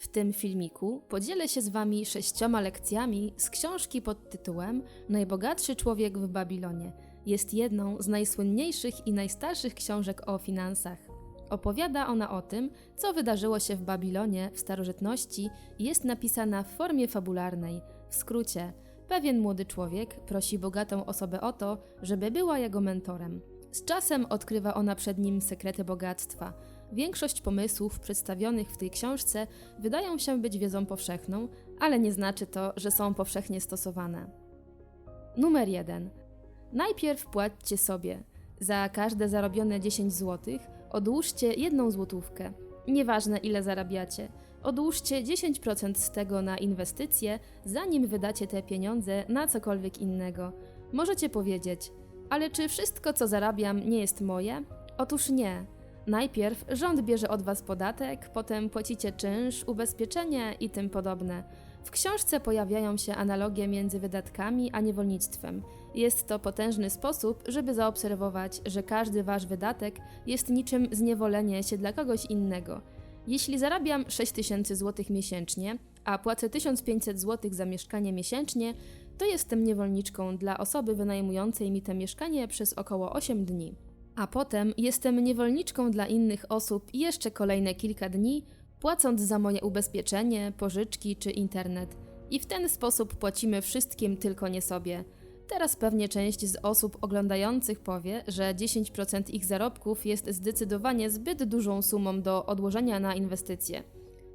W tym filmiku podzielę się z Wami sześcioma lekcjami z książki pod tytułem Najbogatszy człowiek w Babilonie. Jest jedną z najsłynniejszych i najstarszych książek o finansach. Opowiada ona o tym, co wydarzyło się w Babilonie w starożytności i jest napisana w formie fabularnej. W skrócie, pewien młody człowiek prosi bogatą osobę o to, żeby była jego mentorem. Z czasem odkrywa ona przed nim sekrety bogactwa. Większość pomysłów przedstawionych w tej książce wydają się być wiedzą powszechną, ale nie znaczy to, że są powszechnie stosowane. Numer 1. Najpierw płaćcie sobie. Za każde zarobione 10 zł odłóżcie jedną złotówkę. Nieważne ile zarabiacie. Odłóżcie 10% z tego na inwestycje, zanim wydacie te pieniądze na cokolwiek innego. Możecie powiedzieć, ale czy wszystko co zarabiam nie jest moje? Otóż nie. Najpierw rząd bierze od was podatek, potem płacicie czynsz, ubezpieczenie i tym podobne. W książce pojawiają się analogie między wydatkami a niewolnictwem. Jest to potężny sposób, żeby zaobserwować, że każdy wasz wydatek jest niczym zniewolenie się dla kogoś innego. Jeśli zarabiam 6000 zł miesięcznie, a płacę 1500 zł za mieszkanie miesięcznie, to jestem niewolniczką dla osoby wynajmującej mi to mieszkanie przez około 8 dni. A potem jestem niewolniczką dla innych osób jeszcze kolejne kilka dni, płacąc za moje ubezpieczenie, pożyczki czy internet. I w ten sposób płacimy wszystkim, tylko nie sobie. Teraz pewnie część z osób oglądających powie, że 10% ich zarobków jest zdecydowanie zbyt dużą sumą do odłożenia na inwestycje.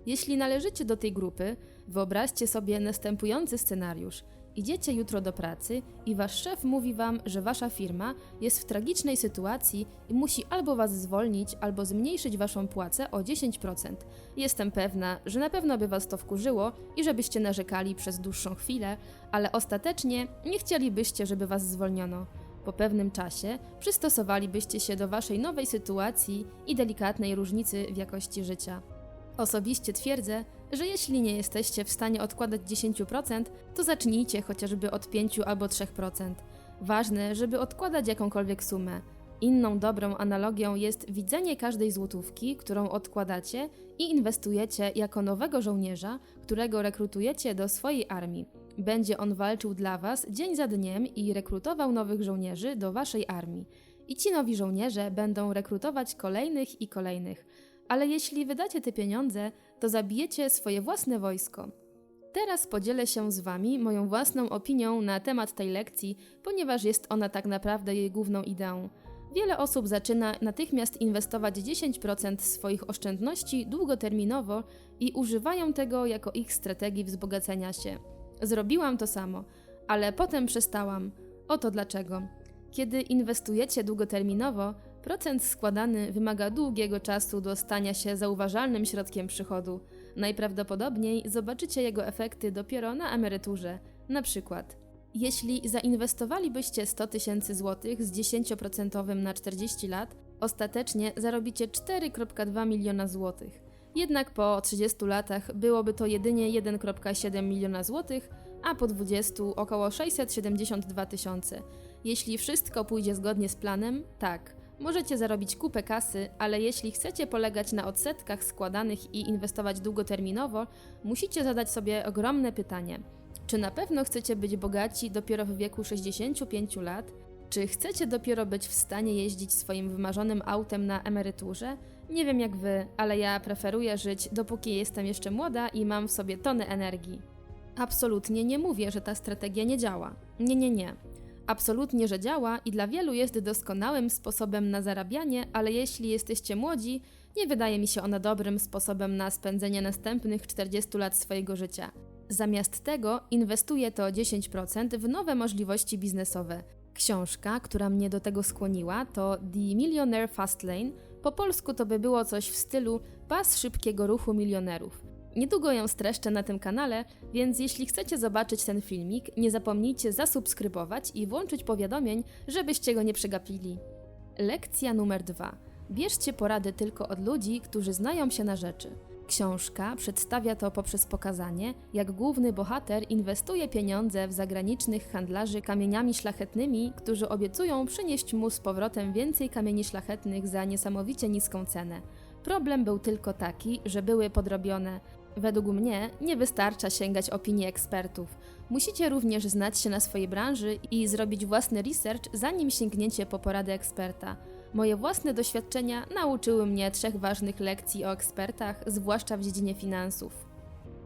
Jeśli należycie do tej grupy, wyobraźcie sobie następujący scenariusz. Idziecie jutro do pracy i wasz szef mówi wam, że wasza firma jest w tragicznej sytuacji i musi albo was zwolnić, albo zmniejszyć waszą płacę o 10%. Jestem pewna, że na pewno by was to wkurzyło i żebyście narzekali przez dłuższą chwilę, ale ostatecznie nie chcielibyście, żeby was zwolniono. Po pewnym czasie przystosowalibyście się do waszej nowej sytuacji i delikatnej różnicy w jakości życia. Osobiście twierdzę, że jeśli nie jesteście w stanie odkładać 10%, to zacznijcie chociażby od 5 albo 3%. Ważne, żeby odkładać jakąkolwiek sumę. Inną dobrą analogią jest widzenie każdej złotówki, którą odkładacie i inwestujecie jako nowego żołnierza, którego rekrutujecie do swojej armii. Będzie on walczył dla Was dzień za dniem i rekrutował nowych żołnierzy do Waszej armii. I ci nowi żołnierze będą rekrutować kolejnych i kolejnych ale jeśli wydacie te pieniądze, to zabijecie swoje własne wojsko. Teraz podzielę się z Wami moją własną opinią na temat tej lekcji, ponieważ jest ona tak naprawdę jej główną ideą. Wiele osób zaczyna natychmiast inwestować 10% swoich oszczędności długoterminowo i używają tego jako ich strategii wzbogacenia się. Zrobiłam to samo, ale potem przestałam. Oto dlaczego. Kiedy inwestujecie długoterminowo, procent składany wymaga długiego czasu do stania się zauważalnym środkiem przychodu. Najprawdopodobniej zobaczycie jego efekty dopiero na emeryturze. Na przykład, jeśli zainwestowalibyście 100 tysięcy złotych z 10% na 40 lat, ostatecznie zarobicie 4,2 miliona złotych. Jednak po 30 latach byłoby to jedynie 1,7 miliona złotych, a po 20 około 672 tysiące. Jeśli wszystko pójdzie zgodnie z planem, tak, możecie zarobić kupę kasy, ale jeśli chcecie polegać na odsetkach składanych i inwestować długoterminowo, musicie zadać sobie ogromne pytanie: czy na pewno chcecie być bogaci dopiero w wieku 65 lat? Czy chcecie dopiero być w stanie jeździć swoim wymarzonym autem na emeryturze? Nie wiem jak wy, ale ja preferuję żyć dopóki jestem jeszcze młoda i mam w sobie tony energii. Absolutnie nie mówię, że ta strategia nie działa. Nie, nie, nie. Absolutnie, że działa i dla wielu jest doskonałym sposobem na zarabianie, ale jeśli jesteście młodzi, nie wydaje mi się ona dobrym sposobem na spędzenie następnych 40 lat swojego życia. Zamiast tego inwestuję to 10% w nowe możliwości biznesowe. Książka, która mnie do tego skłoniła, to The Millionaire Fastlane. Po polsku to by było coś w stylu Pas szybkiego ruchu milionerów. Niedługo ją streszczę na tym kanale, więc jeśli chcecie zobaczyć ten filmik, nie zapomnijcie zasubskrybować i włączyć powiadomień, żebyście go nie przegapili. Lekcja numer 2. Bierzcie porady tylko od ludzi, którzy znają się na rzeczy. Książka przedstawia to poprzez pokazanie, jak główny bohater inwestuje pieniądze w zagranicznych handlarzy kamieniami szlachetnymi, którzy obiecują przynieść mu z powrotem więcej kamieni szlachetnych za niesamowicie niską cenę. Problem był tylko taki, że były podrobione. Według mnie nie wystarcza sięgać opinii ekspertów. Musicie również znać się na swojej branży i zrobić własny research, zanim sięgniecie po porady eksperta. Moje własne doświadczenia nauczyły mnie trzech ważnych lekcji o ekspertach, zwłaszcza w dziedzinie finansów.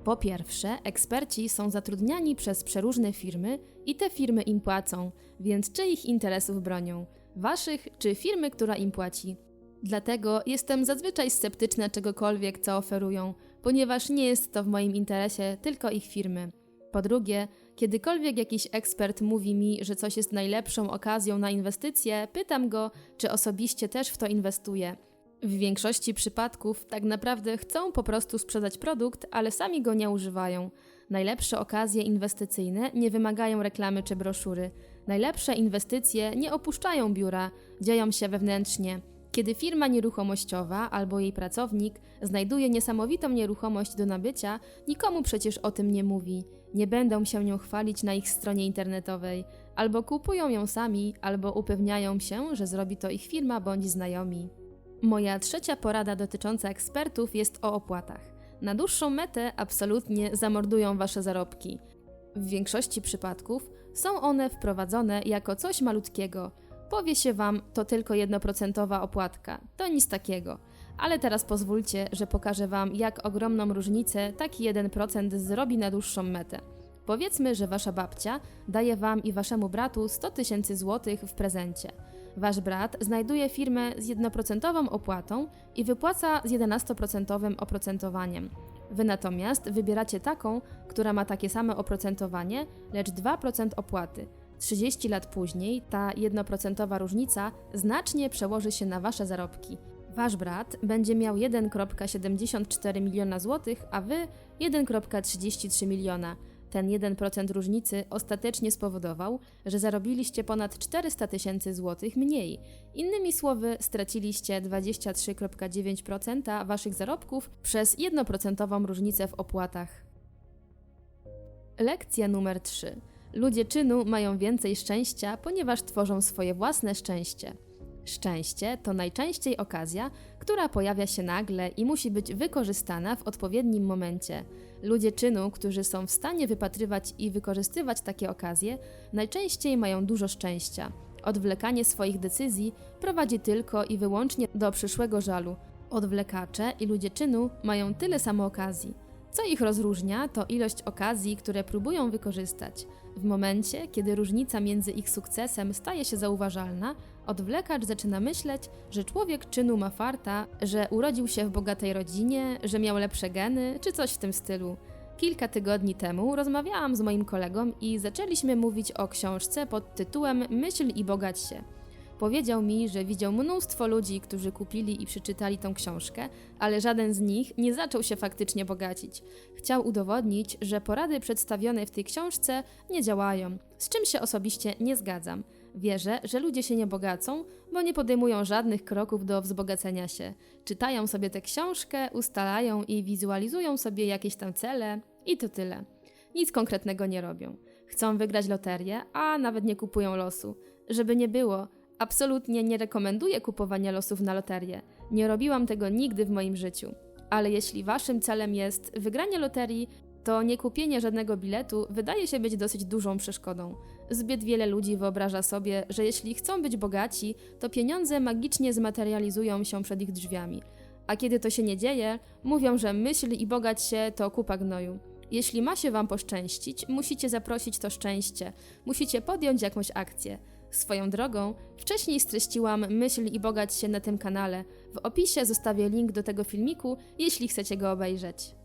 Po pierwsze, eksperci są zatrudniani przez przeróżne firmy i te firmy im płacą, więc czyich interesów bronią? Waszych czy firmy, która im płaci? Dlatego jestem zazwyczaj sceptyczna czegokolwiek, co oferują, ponieważ nie jest to w moim interesie, tylko ich firmy. Po drugie, kiedykolwiek jakiś ekspert mówi mi, że coś jest najlepszą okazją na inwestycje, pytam go, czy osobiście też w to inwestuje. W większości przypadków tak naprawdę chcą po prostu sprzedać produkt, ale sami go nie używają. Najlepsze okazje inwestycyjne nie wymagają reklamy czy broszury. Najlepsze inwestycje nie opuszczają biura, dzieją się wewnętrznie. Kiedy firma nieruchomościowa albo jej pracownik znajduje niesamowitą nieruchomość do nabycia, nikomu przecież o tym nie mówi. Nie będą się nią chwalić na ich stronie internetowej. Albo kupują ją sami, albo upewniają się, że zrobi to ich firma bądź znajomi. Moja trzecia porada dotycząca ekspertów jest o opłatach. Na dłuższą metę absolutnie zamordują wasze zarobki. W większości przypadków są one wprowadzone jako coś malutkiego. Powie się wam, to tylko jednoprocentowa opłatka, to nic takiego. Ale teraz pozwólcie, że pokażę wam, jak ogromną różnicę taki 1% zrobi na dłuższą metę. Powiedzmy, że wasza babcia daje wam i waszemu bratu 100 tysięcy złotych w prezencie. Wasz brat znajduje firmę z jednoprocentową opłatą i wypłaca z 11% oprocentowaniem. Wy natomiast wybieracie taką, która ma takie same oprocentowanie, lecz 2% opłaty. 30 lat później ta jednoprocentowa różnica znacznie przełoży się na wasze zarobki. Wasz brat będzie miał 1,74 miliona złotych, a wy 1,33 miliona. Ten 1% różnicy ostatecznie spowodował, że zarobiliście ponad 400 tysięcy złotych mniej. Innymi słowy, straciliście 23,9% waszych zarobków przez 1% różnicę w opłatach. Lekcja numer 3. Ludzie czynu mają więcej szczęścia, ponieważ tworzą swoje własne szczęście. Szczęście to najczęściej okazja, która pojawia się nagle i musi być wykorzystana w odpowiednim momencie. Ludzie czynu, którzy są w stanie wypatrywać i wykorzystywać takie okazje, najczęściej mają dużo szczęścia. Odwlekanie swoich decyzji prowadzi tylko i wyłącznie do przyszłego żalu. Odwlekacze i ludzie czynu mają tyle samo okazji. Co ich rozróżnia, to ilość okazji, które próbują wykorzystać. W momencie, kiedy różnica między ich sukcesem staje się zauważalna, odwlekacz zaczyna myśleć, że człowiek czynu ma farta, że urodził się w bogatej rodzinie, że miał lepsze geny, czy coś w tym stylu. Kilka tygodni temu rozmawiałam z moim kolegą i zaczęliśmy mówić o książce pod tytułem Myśl i bogać się. Powiedział mi, że widział mnóstwo ludzi, którzy kupili i przeczytali tą książkę, ale żaden z nich nie zaczął się faktycznie bogacić. Chciał udowodnić, że porady przedstawione w tej książce nie działają, z czym się osobiście nie zgadzam. Wierzę, że ludzie się nie bogacą, bo nie podejmują żadnych kroków do wzbogacenia się. Czytają sobie tę książkę, ustalają i wizualizują sobie jakieś tam cele i to tyle. Nic konkretnego nie robią. Chcą wygrać loterię, a nawet nie kupują losu. Żeby nie było, absolutnie nie rekomenduję kupowania losów na loterię. Nie robiłam tego nigdy w moim życiu. Ale jeśli waszym celem jest wygranie loterii, to nie kupienie żadnego biletu wydaje się być dosyć dużą przeszkodą. Zbyt wiele ludzi wyobraża sobie, że jeśli chcą być bogaci, to pieniądze magicznie zmaterializują się przed ich drzwiami. A kiedy to się nie dzieje, mówią, że myśl i bogać się to kupa gnoju. Jeśli ma się wam poszczęścić, musicie zaprosić to szczęście, musicie podjąć jakąś akcję. Swoją drogą, wcześniej streściłam Myśl i bogać się na tym kanale. W opisie zostawię link do tego filmiku, jeśli chcecie go obejrzeć.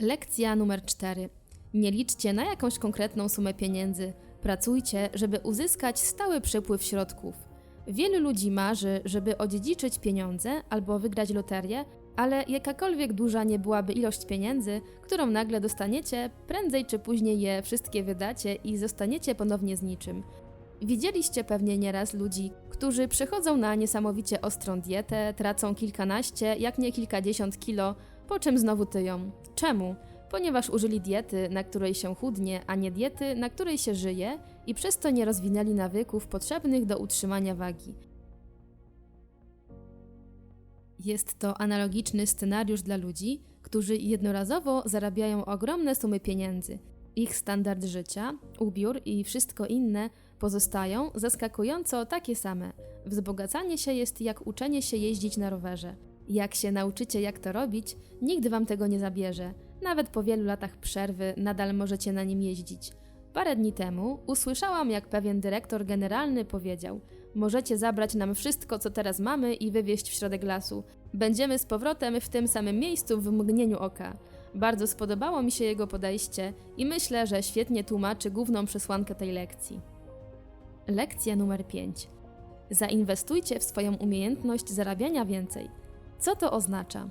Lekcja numer 4. Nie liczcie na jakąś konkretną sumę pieniędzy. Pracujcie, żeby uzyskać stały przepływ środków. Wielu ludzi marzy, żeby odziedziczyć pieniądze albo wygrać loterię, ale jakakolwiek duża nie byłaby ilość pieniędzy, którą nagle dostaniecie, prędzej czy później je wszystkie wydacie i zostaniecie ponownie z niczym. Widzieliście pewnie nieraz ludzi, którzy przechodzą na niesamowicie ostrą dietę, tracą kilkanaście, jak nie kilkadziesiąt kilo, po czym znowu tyją. Czemu? Ponieważ użyli diety, na której się chudnie, a nie diety, na której się żyje i przez to nie rozwinęli nawyków potrzebnych do utrzymania wagi. Jest to analogiczny scenariusz dla ludzi, którzy jednorazowo zarabiają ogromne sumy pieniędzy. Ich standard życia, ubiór i wszystko inne pozostają zaskakująco takie same. Wzbogacanie się jest jak uczenie się jeździć na rowerze. Jak się nauczycie, jak to robić, nikt wam tego nie zabierze. Nawet po wielu latach przerwy nadal możecie na nim jeździć. Parę dni temu usłyszałam, jak pewien dyrektor generalny powiedział: Możecie zabrać nam wszystko, co teraz mamy i wywieźć w środek lasu. Będziemy z powrotem w tym samym miejscu w mgnieniu oka. Bardzo spodobało mi się jego podejście i myślę, że świetnie tłumaczy główną przesłankę tej lekcji. Lekcja numer 5. Zainwestujcie w swoją umiejętność zarabiania więcej. Co to oznacza?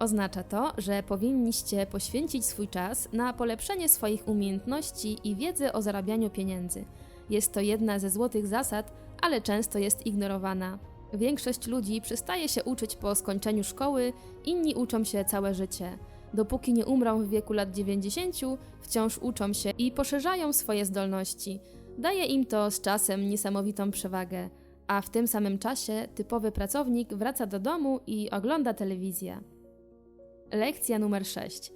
Oznacza to, że powinniście poświęcić swój czas na polepszenie swoich umiejętności i wiedzy o zarabianiu pieniędzy. Jest to jedna ze złotych zasad, ale często jest ignorowana. Większość ludzi przestaje się uczyć po skończeniu szkoły, inni uczą się całe życie. Dopóki nie umrą w wieku lat 90, wciąż uczą się i poszerzają swoje zdolności. Daje im to z czasem niesamowitą przewagę, a w tym samym czasie typowy pracownik wraca do domu i ogląda telewizję. Lekcja numer 6.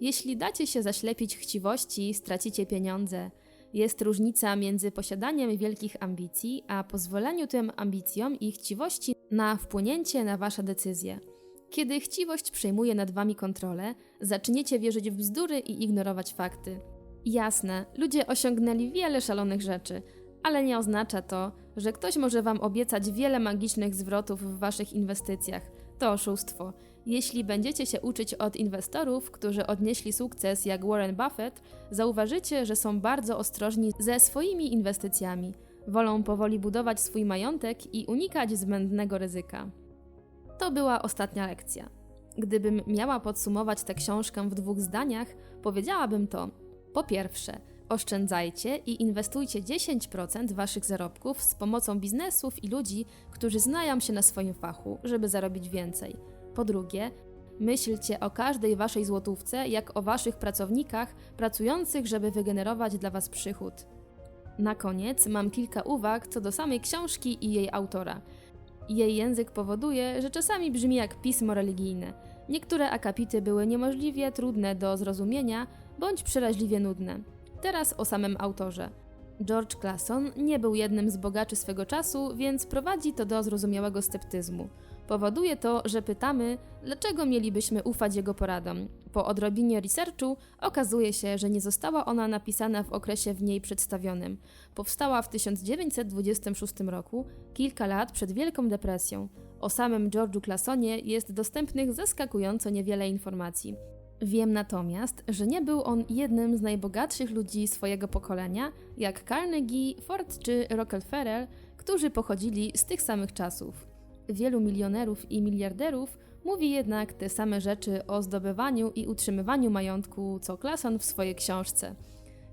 Jeśli dacie się zaślepić chciwości, stracicie pieniądze. Jest różnica między posiadaniem wielkich ambicji, a pozwoleniu tym ambicjom i chciwości na wpłynięcie na wasze decyzje. Kiedy chciwość przejmuje nad wami kontrolę, zaczniecie wierzyć w bzdury i ignorować fakty. Jasne, ludzie osiągnęli wiele szalonych rzeczy, ale nie oznacza to, że ktoś może wam obiecać wiele magicznych zwrotów w waszych inwestycjach. To oszustwo. Jeśli będziecie się uczyć od inwestorów, którzy odnieśli sukces jak Warren Buffett, zauważycie, że są bardzo ostrożni ze swoimi inwestycjami. Wolą powoli budować swój majątek i unikać zbędnego ryzyka. To była ostatnia lekcja. Gdybym miała podsumować tę książkę w dwóch zdaniach, powiedziałabym to: po pierwsze, oszczędzajcie i inwestujcie 10% waszych zarobków z pomocą biznesów i ludzi, którzy znają się na swoim fachu, żeby zarobić więcej. Po drugie, myślcie o każdej waszej złotówce jak o waszych pracownikach pracujących, żeby wygenerować dla was przychód. Na koniec mam kilka uwag co do samej książki i jej autora. Jej język powoduje, że czasami brzmi jak pismo religijne. Niektóre akapity były niemożliwie trudne do zrozumienia bądź przeraźliwie nudne. Teraz o samym autorze. George Clason nie był jednym z bogaczy swego czasu, więc prowadzi to do zrozumiałego sceptyzmu. Powoduje to, że pytamy, dlaczego mielibyśmy ufać jego poradom. Po odrobinie researchu okazuje się, że nie została ona napisana w okresie w niej przedstawionym. Powstała w 1926 roku, kilka lat przed Wielką Depresją. O samym George'u Clasonie jest dostępnych zaskakująco niewiele informacji. Wiem natomiast, że nie był on jednym z najbogatszych ludzi swojego pokolenia, jak Carnegie, Ford czy Rockefeller, którzy pochodzili z tych samych czasów. Wielu milionerów i miliarderów mówi jednak te same rzeczy o zdobywaniu i utrzymywaniu majątku, co Klason w swojej książce.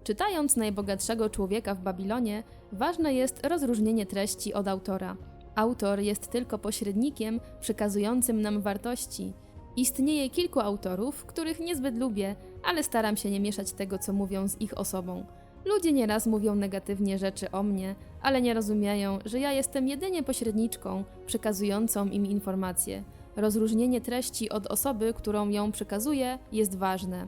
Czytając najbogatszego człowieka w Babilonie, ważne jest rozróżnienie treści od autora. Autor jest tylko pośrednikiem przekazującym nam wartości. Istnieje kilku autorów, których niezbyt lubię, ale staram się nie mieszać tego, co mówią z ich osobą. Ludzie nieraz mówią negatywnie rzeczy o mnie, ale nie rozumieją, że ja jestem jedynie pośredniczką przekazującą im informacje. Rozróżnienie treści od osoby, którą ją przekazuję, jest ważne.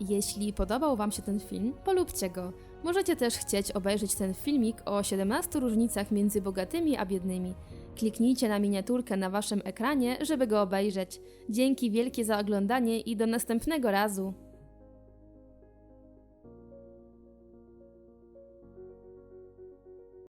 Jeśli podobał Wam się ten film, polubcie go. Możecie też chcieć obejrzeć ten filmik o 17 różnicach między bogatymi a biednymi. Kliknijcie na miniaturkę na Waszym ekranie, żeby go obejrzeć. Dzięki wielkie za oglądanie i do następnego razu.